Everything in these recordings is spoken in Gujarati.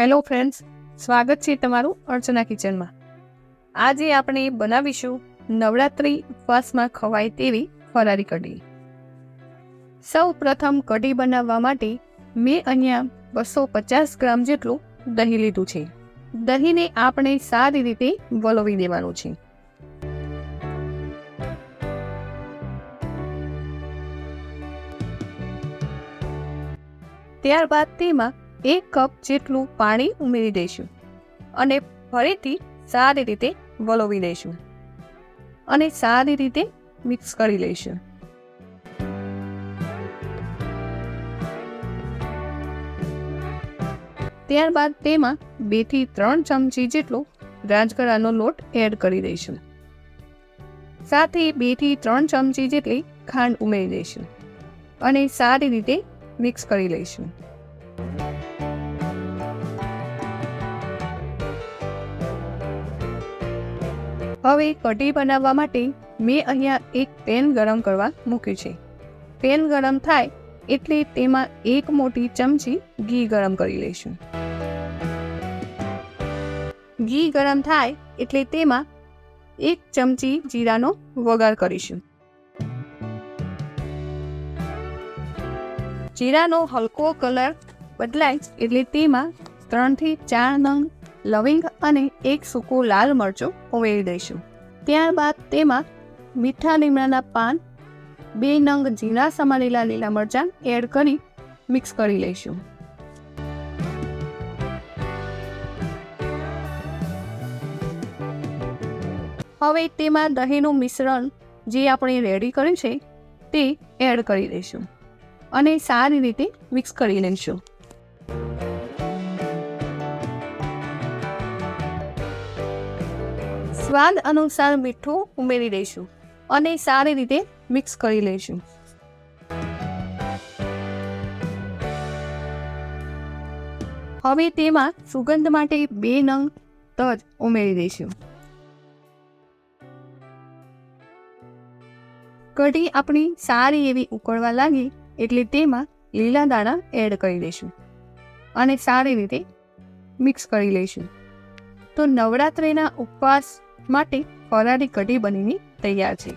હેલો ફ્રેન્ડ્સ, સ્વાગત છે તમારું અર્ચના કિચનમાં. આજે આપણે બનાવીશું નવરાત્રિ ઉપવાસમાં ખવાય તેવી ફરારી કઢી. સૌ પ્રથમ કઢી બનાવવા માટે મેં અહીંયા બસો પચાસ ગ્રામ જેટલું દહીં લીધું છે. દહીંને આપણે સારી રીતે વલોવી દેવાનું છે. ત્યારબાદ તેમાં એક કપ જેટલું પાણી ઉમેરી દઈશું અને ફરીથી સારી રીતે વલોવી દઈશું અને સારી રીતે મિક્સ કરી લઈશું. ત્યારબાદ તેમાં બેથી ત્રણ ચમચી જેટલો રાજગરાનો લોટ એડ કરી દઈશું. સાથે બેથી ત્રણ ચમચી જેટલી ખાંડ ઉમેરી દઈશું અને સારી રીતે મિક્સ કરી લઈશું. હવે કઢી બનાવવા માટે મેં અહીંયા એક પેન ગરમ કરવા મૂક્યું છે. પેન ગરમ થાય એટલે તેમાં એક મોટી ચમચી ઘી ગરમ કરી લઈશું. ઘી ગરમ થાય એટલે તેમાં એક ચમચી જીરાનો વઘાર કરીશું. જીરાનો હલકો કલર બદલાય એટલે તેમાં ત્રણથી ચાર નંગ લવિંગ અને એક સૂકું લાલ મરચું ઉમેરી દઈશું. ત્યારબાદ તેમાં મીઠા લીમડાના પાન, બે નંગ જીરા સમારેલા લીલા મરચાં એડ કરી મિક્સ કરી લઈશું. હવે તેમાં દહીંનું મિશ્રણ જે આપણે રેડી કર્યું છે તે એડ કરી દઈશું અને સારી રીતે મિક્સ કરી લઈશું. સ્વાદ અનુસાર મીઠું ઉમેરી દઈશું અને સારી રીતે મિક્સ કરી લઈશું. હવે તેમાં સુગંધ માટે બે નંગ તજ ઉમેરી દઈશું. કઢી આપણી સારી એવી ઉકળવા લાગી એટલે તેમાં લીલા દાણા એડ કરી દઈશું અને સારી રીતે મિક્સ કરી લઈશું. તો નવરાત્રિના ઉપવાસ માટે ફરાળી કઢી બનીને તૈયાર છે.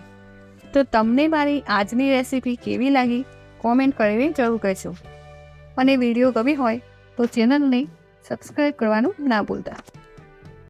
તો તમને મારી આજની રેસીપી કેવી લાગી? કોમેન્ટ કરીને જરૂર કહેશો અને વીડિયો ગમી હોય તો ચેનલને સબસ્ક્રાઈબ કરવાનું ના ભૂલતા.